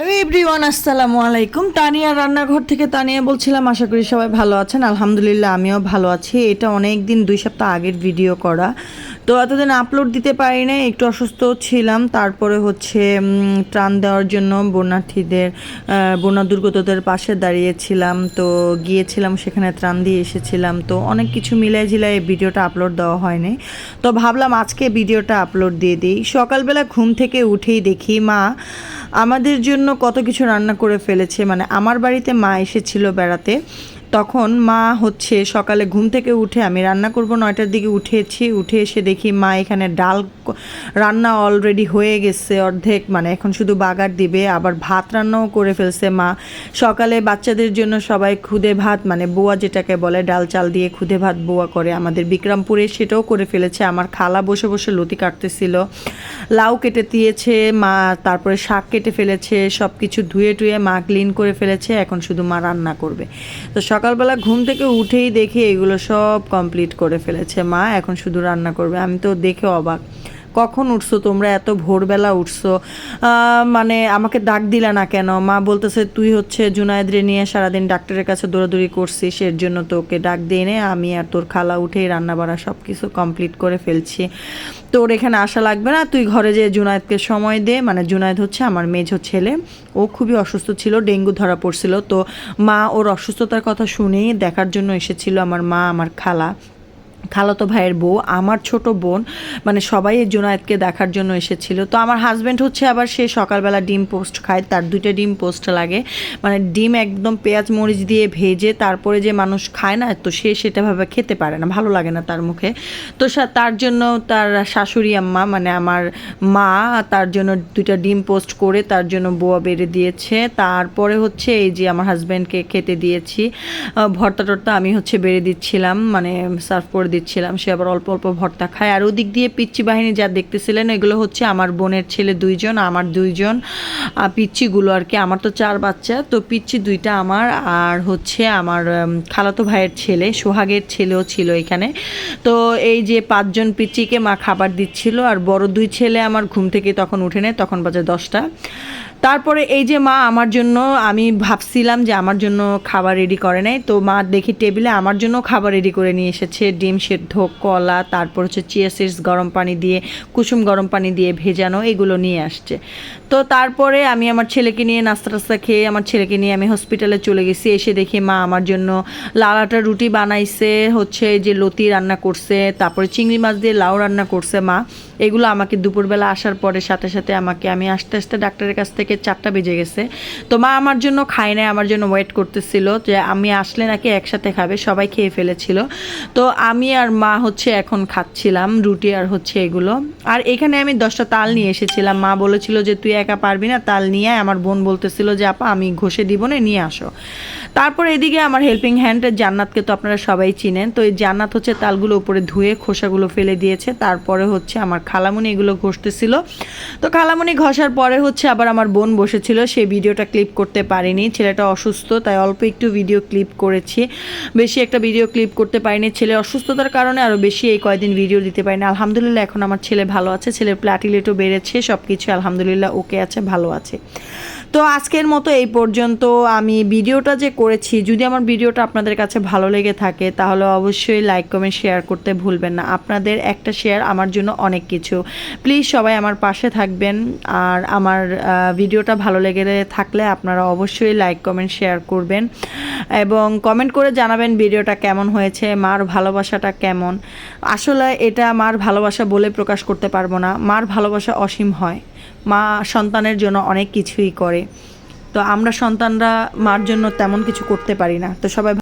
Hello everyone আসসালামু আলাইকুম। তানিয়া রান্নাঘর থেকে তানিয়া বলছিলাম, আশা করি সবাই ভালো আছেন। আলহামদুলিল্লাহ, আমিও ভালো আছি। এটা অনেক দিন দুই সপ্তাহ আগের ভিডিও করা। তো এতদিন আপলোড দিতে পারি না একটু অসুস্থ ছিলাম। তারপরে হচ্ছে ত্রাণ দেওয়ার জন্য বন্যার্থীদের বন্যা দুর্গতদের পাশে দাঁড়িয়েছিলাম। তো গিয়েছিলাম, সেখানে ত্রাণ দিয়ে এসেছিলাম। তো অনেক কিছু মিলাই ঝিলাই ভিডিওটা আপলোড দেওয়া হয়নি। তো ভাবলাম আজকে ভিডিওটা আপলোড দিয়ে দিই। সকালবেলা ঘুম থেকে উঠেই দেখি, মা আমাদের জন্য কত কিছু রান্না করে ফেলেছে। মানে আমার বাড়িতে মা এসেছিল বেড়াতে। তখন মা হচ্ছে সকালে ঘুম থেকে উঠে, আমি রান্না করব নয়টার দিকে উঠেছি, উঠে এসে দেখি মা এখানে ডাল রান্না অলরেডি হয়ে গেছে অর্ধেক মানে এখন শুধু বাগার দিবে, আবার ভাত রান্নাও করে ফেলছে মা। সকালে বাচ্চাদের জন্য সবাই খুদে ভাত মানে বোয়া যেটাকে বলে, ডাল চাল দিয়ে খুদে ভাত বোয়া করে। আমাদের বিক্রমপুরে সেটাও করে ফেলেছে, আমার খালা বসে বসে লতি কাটতেছিল। লাউ কেটে দিয়েছে মা, তারপরে শাক কেটে ফেলেছে সব কিছু ধুয়ে টুয়ে মা ক্লিন করে ফেলেছে, এখন শুধু মা রান্না করবে। তো সকালবেলা ঘুম থেকে উঠেই দেখি এগুলো সব কমপ্লিট করে ফেলেছে। মা এখন শুধু রান্না করবে। আমি তো দেখে অবাক। কখন উঠছো তোমরা? এত ভোরবেলা উঠছো। মানে আমাকে ডাক দিলে না কেন? মা বলতেছে, তুই হচ্ছে জুনায়েদরে নিয়ে সারাদিন ডাক্তারের কাছে দৌড়াদৌড়ি করছিস, এর জন্য তোকে ডাক দিয়ে নে। আমি আর তোর খালা উঠেই রান্না বাড়া সব কিছু কমপ্লিট করে ফেলছি। তোর এখানে আসা লাগবে না। তুই ঘরে যে জুনায়েদকে সময় দে। মানে জুনায়েদ হচ্ছে আমার মেঝো ছেলে। ও খুবই অসুস্থ ছিল, ডেঙ্গু ধরা পড়ছিল। তো মা ওর অসুস্থতার কথা শুনেই দেখার জন্য এসেছিল আমার মা, আমার খালা। খালাতো ভাইয়ের বউ, আমার ছোট বোন মানে সবাই এই জোনায়েতকে দেখার জন্য এসেছিল। তো আমার হাজব্যান্ড হচ্ছে আবার সে সকালবেলা ডিম পোস্ট খায়, তার দুইটা ডিম পোস্ট লাগে। মানে ডিম একদম পেঁয়াজ মরিচ দিয়ে ভেজে তারপরে যে মানুষ খায় না, তো সে সেটাভাবে খেতে পারে না, ভালো লাগে না তার মুখে। তো তার জন্য তার শাশুড়ি আম্মা মানে আমার মা, তার জন্য দুইটা ডিম পোস্ট করে তার জন্য বোয়া বেড়ে দিয়েছে। তারপরে হচ্ছে এই যে আমার হাজব্যান্ডকে খেতে দিয়েছি। ভর্তা টর্তা আমি হচ্ছে বেড়ে দিচ্ছিলাম মানে সার্ভ করে দিচ্ছিলাম সে আবার অল্প অল্প ভর্তা খায়। আর ওদিক দিয়ে পিচ্চি বাহিনী যা দেখতেছিলেন এগুলো হচ্ছে আমার বোনের ছেলে দুইজন আমার দুইজন আহ, পিচ্চিগুলো আর কি। আমার তো চার বাচ্চা তো পিচ্চি দুইটা আমার আর হচ্ছে আমার খালাতো ভাইয়ের ছেলে সোহাগের ছেলেও ছিল এখানে। তো এই যে পাঁচজন পিচ্চিকে মা খাবার দিচ্ছিল আর বড় দুই ছেলে আমার ঘুম থেকে তখন উঠে নেয় তখন বাজে দশটা। তারপরে এই যে মা আমার জন্য, আমি ভাবছিলাম যে আমার জন্য খাবার রেডি করে নাই। তো মা দেখি টেবিলে আমার জন্য খাবার রেডি করে নিয়ে এসেছে। ডিম সেদ্ধ, কলা, তারপর হচ্ছে চিয়া সিডস গরম পানি দিয়ে, কুসুম গরম পানি দিয়ে ভেজানো, এগুলো নিয়ে আসছে। তো তারপরে আমি আমার ছেলেকে নিয়ে নাস্তা টাস্তা খেয়ে, আমার ছেলেকে নিয়ে আমি হসপিটালে চলে গেছি। এসে দেখি মা আমার জন্য লাল আটার রুটি বানাইছে, হচ্ছে যে লতি রান্না করছে, তারপরে চিংড়ি মাছ দিয়ে লাউ রান্না করছে মা। এগুলো আমাকে দুপুরবেলা আসার পরে সাথে সাথে আমাকে, আমি আস্তে আস্তে ডাক্তারের কাছ থেকে চারটা বেজে গেছে। তো মা আমার জন্য খায় নাই, আমার জন্য ওয়েট করতেছিল যে আমি আসলে নাকি একসাথে খাবে, সবাই খেয়ে ফেলেছিল। তো আমি আর মা হচ্ছে এখন খাচ্ছিলাম, রুটি আর হচ্ছে এগুলো। আর এখানে আমি দশটা তাল নিয়ে এসেছিলাম। মা বলেছিল যে তুই একা পারবি না, তাল নিয়ে আমার বোন বলতেছিল যে, আপা, আমি ঘষে দিব না, নিয়ে আসো। তারপর এদিকে আমার হেল্পিং হ্যান্ড জান্নাতকে তো আপনারা সবাই চিনেন। তো এই জান্নাত হচ্ছে তালগুলো উপরে ধুয়ে খোসাগুলো ফেলে দিয়েছে। তারপরে হচ্ছে আমার খালামুনি এগুলো ঘষতেছিল। তো খালামুনি ঘষার পরে হচ্ছে আবার আমার বোন বসেছিল সেই ভিডিওটা ক্লিপ করতে পারিনি। ছেলেটা অসুস্থ তাই অল্প একটু ভিডিও ক্লিপ করেছি। বেশি একটা ভিডিও ক্লিপ করতে পারিনি। ছেলে অসুস্থতার কারণে আরও বেশি এই কয়দিন ভিডিও দিতে পারিনি। আলহামদুলিল্লাহ এখন আমার ছেলে ভালো আছে। ছেলের প্লাটিলেটও বেড়েছে সব কিছু আলহামদুলিল্লাহ ওকে আছে ভালো আছে। তো আজকের মতো এই পর্যন্ত আমি ভিডিওটা যে করেছি যদি আমার ভিডিওটা আপনাদের কাছে ভালো লেগে থাকে তাহলে অবশ্যই লাইক কমেন্ট শেয়ার করতে ভুলবেন না। আপনাদের একটা শেয়ার আমার জন্য অনেক কিছু। প্লিজ সবাই আমার পাশে থাকবেন। আর আমার আহ, ভিডিওটা ভালো লেগে থাকলে আপনারা অবশ্যই লাইক কমেন্ট শেয়ার করবেন এবং কমেন্ট করে জানাবেন ভিডিওটা কেমন হয়েছে, মার ভালোবাসাটা কেমন। আসলে এটা মার ভালোবাসা বলে প্রকাশ করতে পারব না। মার ভালোবাসা অসীম হয়। মা সন্তানের জন্য অনেক কিছুই করে। তো আমরা সন্তানরা মার জন্য তেমন কিছু করতে পারি না। তো সবাই